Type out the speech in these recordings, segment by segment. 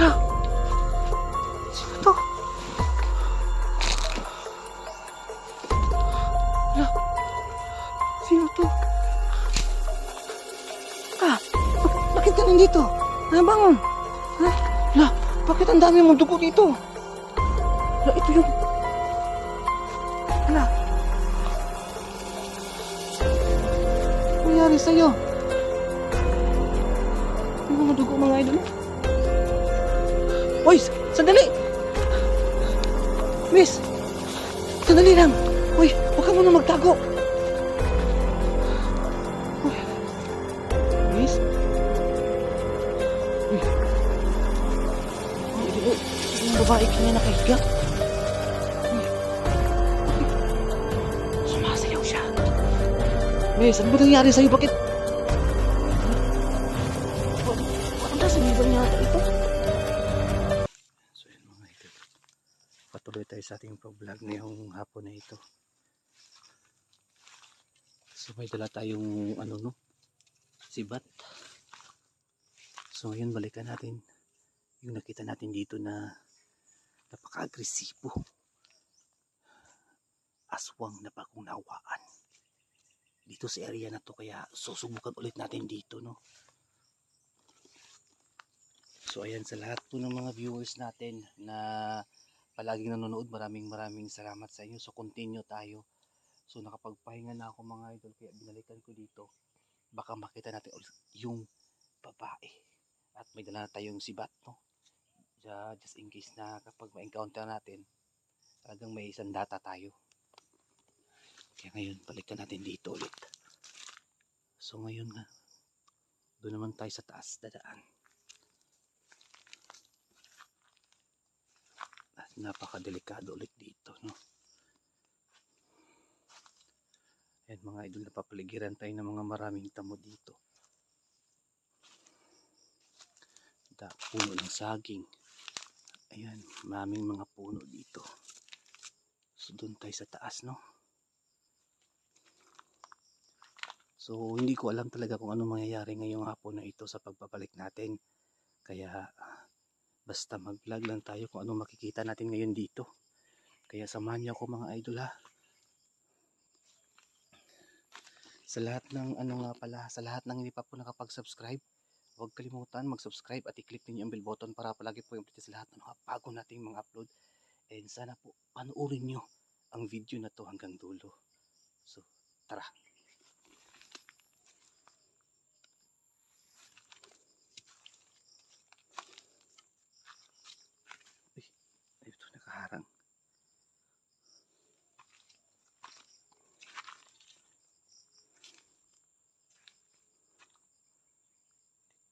Hala! Sino to? Hala! Sino to? Ah! Bak- bakit ka nandito? Ha, bangon! Ha? Hala! Bakit ang dami mong dugo dito? Hala, ito yung... Hala! Ano nangyari sa'yo? Yung mga dugo mga? S- Sandali! Miss! Sandali lang! Hoy! Huwag ka muna magtago! Miss? Uy! Ang idol, yung babae kanina nakahiga. Uy! Uy! Sumasayaw siya. Miss, ano ba nangyari sa'yo? Bakit? Ano na sinigaw niya ito? Tayo sa ating vlog ngayong hapon na ito. So may dala tayong ano no, sibat. So ngayon balikan natin yung nakita natin dito na napaka-agresibo. Aswang na pakunawaan. Dito sa area na to kaya susubukan ulit natin dito no. So ayan sa lahat po ng mga viewers natin na palaging nanonood, maraming maraming salamat sa inyo. So continue tayo. So nakapagpahinga na ako mga idol kaya binalikan ko dito. Baka makita natin yung babae. At may dala na tayong sibat no. Just in case na kapag ma-encounter natin, talagang may isang data tayo. Kaya ngayon, balikan natin dito ulit. So ngayon nga, doon naman tayo sa taas dadaan. Napakadelikado ulit dito, no? Ayan mga idol, napapaligiran tayo ng mga maraming tamo dito. Da, puno ng saging. Ayan, maraming mga puno dito. So, doon tayo sa taas, no? So, hindi ko alam talaga kung ano mangyayari ngayong hapon na ito sa pagbabalik natin. Kaya, basta mag-vlog lang tayo kung ano makikita natin ngayon dito. Kaya samahan niyo ako mga idol ha. Sa lahat ng ano nga pala, sa lahat ng hindi pa po nakapag-subscribe, huwag kalimutan mag-subscribe at i-click niyo ang bell button para palagi po yung sa lahat ng bago nating mga upload. And sana po panoorin niyo ang video na to hanggang dulo. So, tara. Uy, ay, ito nakaharang.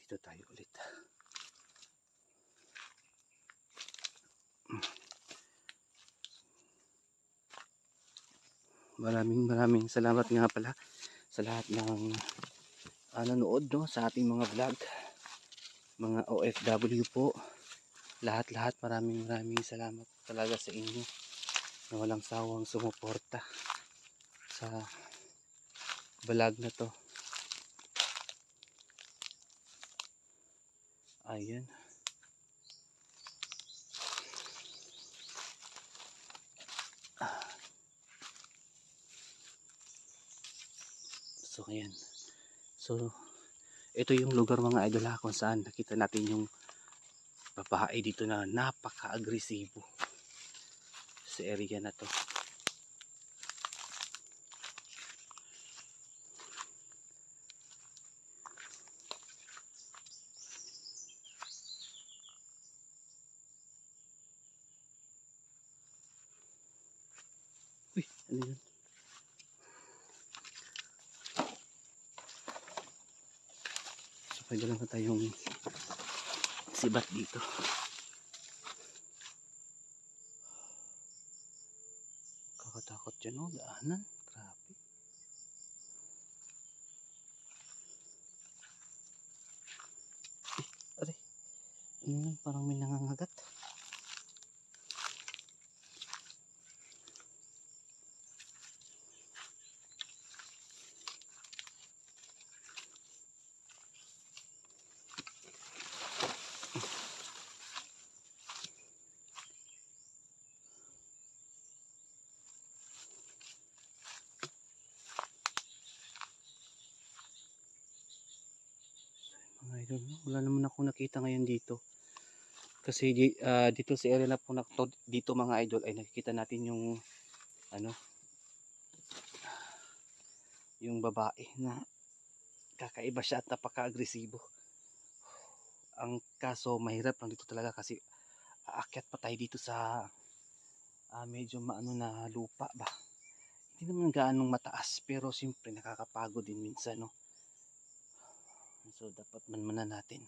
Dito tayo ulit. Maraming maraming salamat nga pala sa lahat ng ah, nanood no, sa ating mga vlog. Mga OFW po. Lahat-lahat maraming maraming salamat talaga sa inyo na walang sawang sumuporta sa vlog na to. Ayan. So, ayan. So, ito yung lugar mga idol ha, kung saan nakita natin yung babae dito na napaka-agresibo sa area na to. Uy, ano yun? Pwede lang tayong sibat dito. Kakatakot dyan oh, daanan. Grabe. Eh, aray. Ano? Parang may nangangagat. Idol. Wala naman ako nakita ngayon dito. Kasi ah, dito sa area na po na to, dito mga idol ay nakikita natin yung ano yung babae na kakaiba siya at napaka-agresibo. Ang kaso mahirap lang dito talaga kasi aakyat pa tayo dito sa ah, medyo maano na lupa ba. Hindi naman gaanong mataas pero siyempre nakakapagod din minsan no. So dapat manmanan natin.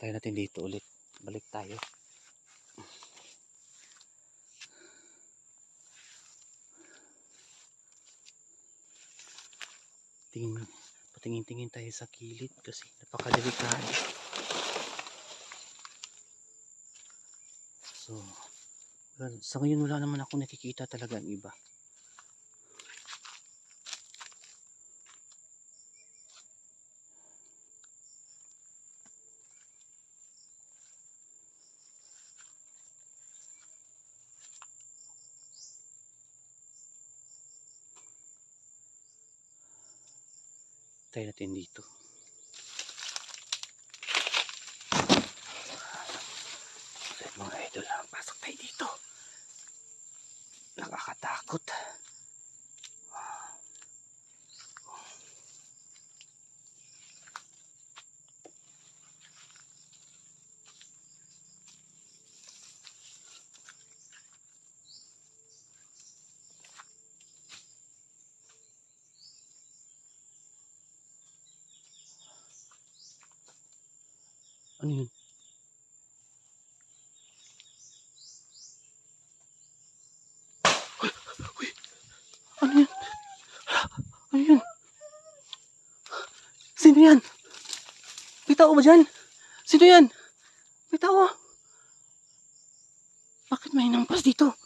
Tayo natin dito ulit. Balik tayo. Tingin, patingin-tingin tayo sa kilid kasi napakadelikado. So, sa ngayon wala naman ako nakikita talaga ang iba. Tayo natin dito. So, mga idol, pasok tayo dito. Ano yun? Ano yun? Ano yun? Sino yan? May tao ba dyan? Sino yan? May tao. Bakit may nampas dito?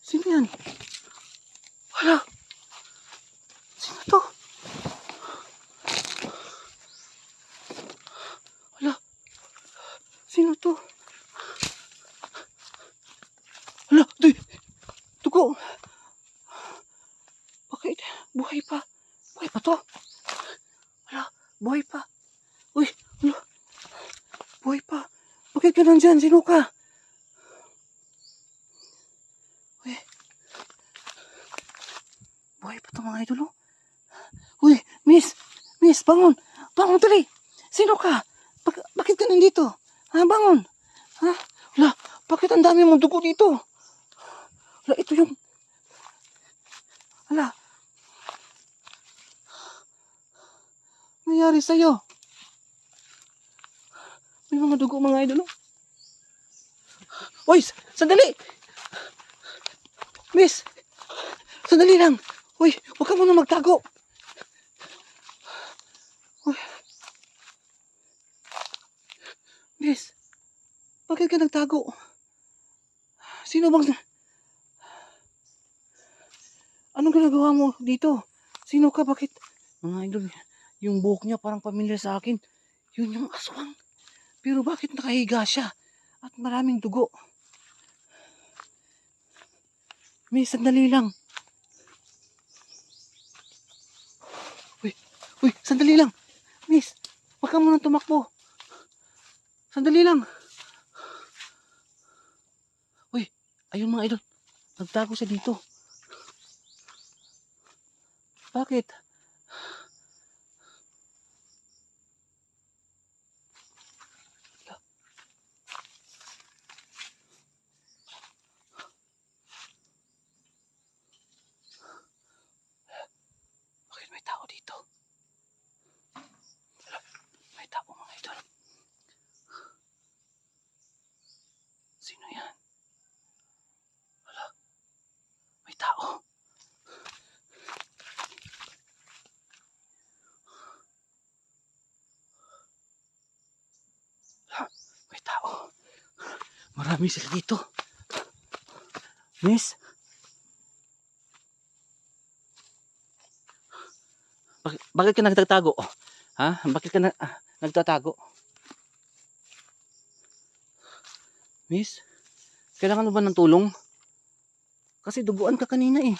Sino yan? Wala. Sino to? Wala. Sino to? Wala. Tuy. Tugo. Bakit? Buhay pa. Buhay pa to. Wala. Buhay pa. Uy. Wala. Buhay pa. Bakit ka nandyan? Sino ka? Uy. Buhay pa to mga idol, oh. Uy, miss! Miss, bangon! Bangon, dali! Sino ka? Bak- bakit ka nandito? Ha, bangon! Ha? Wala, bakit ang dami mong dugo dito? Wala, ito yung... Wala. Nangyari sa'yo? May mga dugo mga idol, oh. Uy, sandali! Miss! Sandali lang! Uy, huwag ka muna magtago! Uy. Miss, bakit ka nagtago? Sino bang... Anong ginagawa mo dito? Sino ka? Bakit? Mga idol, yung buhok niya parang pamilya sa akin. Yun yung aswang. Pero bakit nakahiga siya? At maraming dugo. Miss, sandali lang. Uy, uy, sandali lang. Miss, wag ka muna tumakbo. Sandali lang. Uy, ayun mga idol. Nagtago siya dito. Bakit may tao dito? May tao mga idol. Sino yan? Wala. May tao. Wala. May tao. Marami sila dito. Miss? Bakit, bakit ka nagtatago? Ha? Bakit ka na, ah, nagtatago? Miss? Kailangan mo ba ng tulong? Kasi duguan ka kanina eh.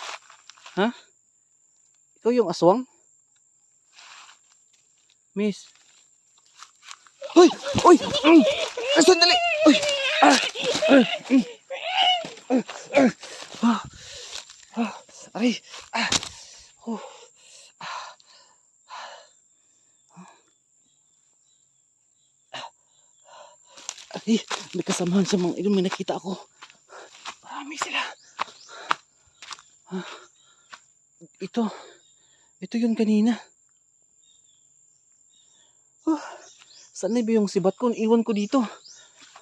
Ha? Ikaw yung aswang? Miss? Uy! Uy! Mm! Sandali! Uy! Aray! Ah! Oh! Ah! Aray! May kasamahan sa mga ilong. May nakita ako. Marami sila. Ah. Ito. Ito yun kanina. Oh, saan na ba yung sibat ko? Iwan ko dito.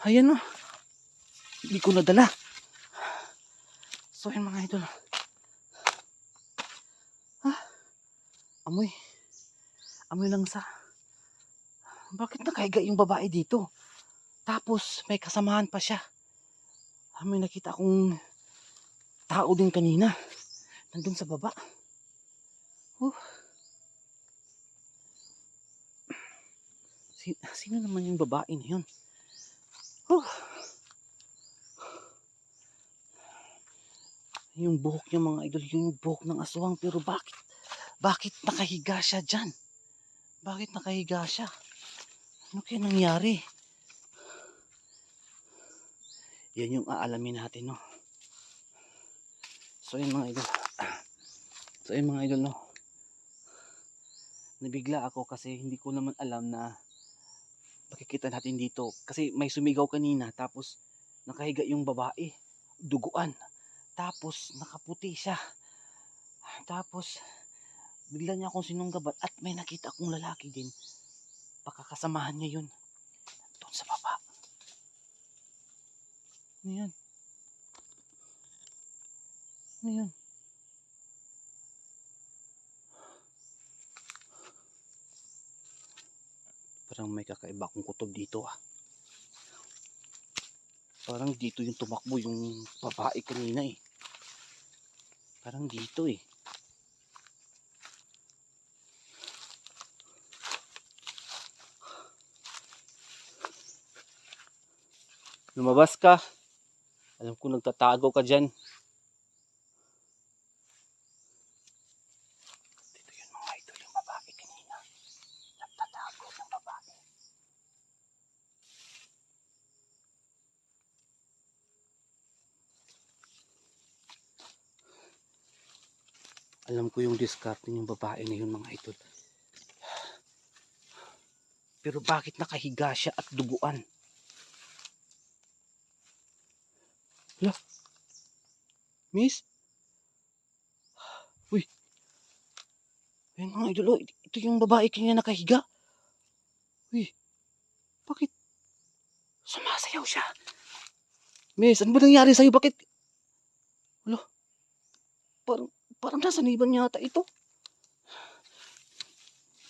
Ayan o. Hindi ko nadala. So yun mga idol. Ah, amoy. Amoy lang sa. Bakit nakahiga yung babae dito? Tapos may kasamahan pa siya. Ah, may nakita akong tao din kanina. Nandun sa baba. Si, sino naman yung babae na yun? Oh. Yung buhok niya mga idol, yung buhok ng aswang. Pero bakit? Bakit nakahiga siya dyan? Bakit nakahiga siya? Ano kaya nangyari? Yan yung aalamin natin, no? So, yun mga idol. So, yun mga idol, no? Nabigla ako kasi hindi ko naman alam na makikita natin dito. Kasi may sumigaw kanina, tapos nakahiga yung babae. Duguan. Tapos, nakaputi siya. Tapos, bigla niya akong sinunggabat at may nakita akong lalaki din. Pakakasamahan niya yun. Doon sa baba. Ano yan? Ano yan? Parang may kakaiba akong kutob dito ah. Parang dito yung tumakbo yung babae kanina eh. Parang dito eh. Lumabas ka. Alam ko nagtatago ka dyan. Dito yun mga idol, yung babae kanina. Nagtatago yung babae. Alam ko yung diskarte yung babae na yun mga idol. Pero bakit nakahiga siya at duguan? Hala. Miss? Uy. Ayun mga idol, oh, ito yung babae kanina nakahiga. Uy. Bakit? Sumasayaw siya. Miss, ano ba nangyari sa'yo? Bakit? Hala. Parang, parang nasa niban yata ito.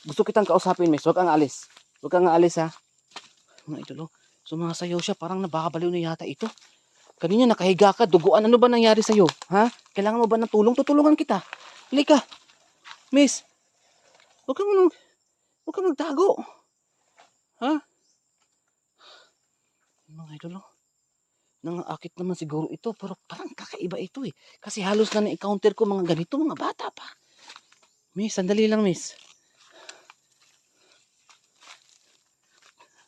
Gusto kitang kausapin, miss. Huwag kang alis. Huwag kang alis, ha. Mga idol, oh. Sumasayaw siya. Parang nabakabaliw na yata ito. Kanina nakahiga ka, duguan. Ano ba nangyari sa'yo? Ha? Kailangan mo ba ng tulong? Tutulungan kita. Halika. Miss. Huwag kang, manong, huwag kang magtago. Ha? Mga idol, Nangaakit naman siguro ito, pero parang kakaiba ito eh. Kasi halos na na-encounter ko mga ganito, mga bata pa. Miss, sandali lang, miss.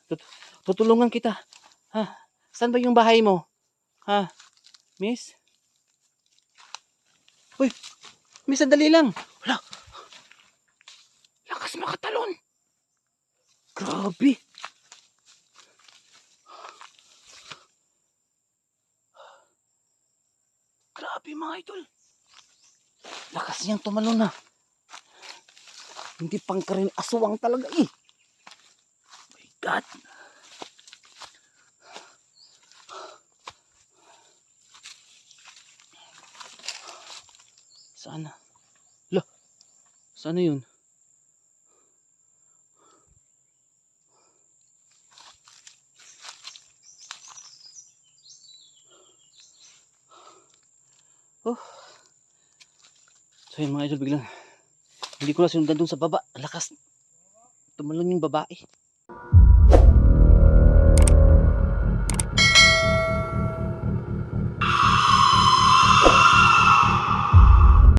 Tut- tutulungan kita. Ha? Saan ba yung bahay mo? Ha? Miss? Uy! Miss, sandali lang. Wala. Lakas makatalon. Grabe. Grabe mga idol. Lakas niyang tumalon na. Hindi pang karin aswang talaga eh. My God. Saan na? Lo, saan na yun? Oh. So yun mga idol biglang hindi ko na sinundan dun sa baba. Lakas. Tumalon yung babae.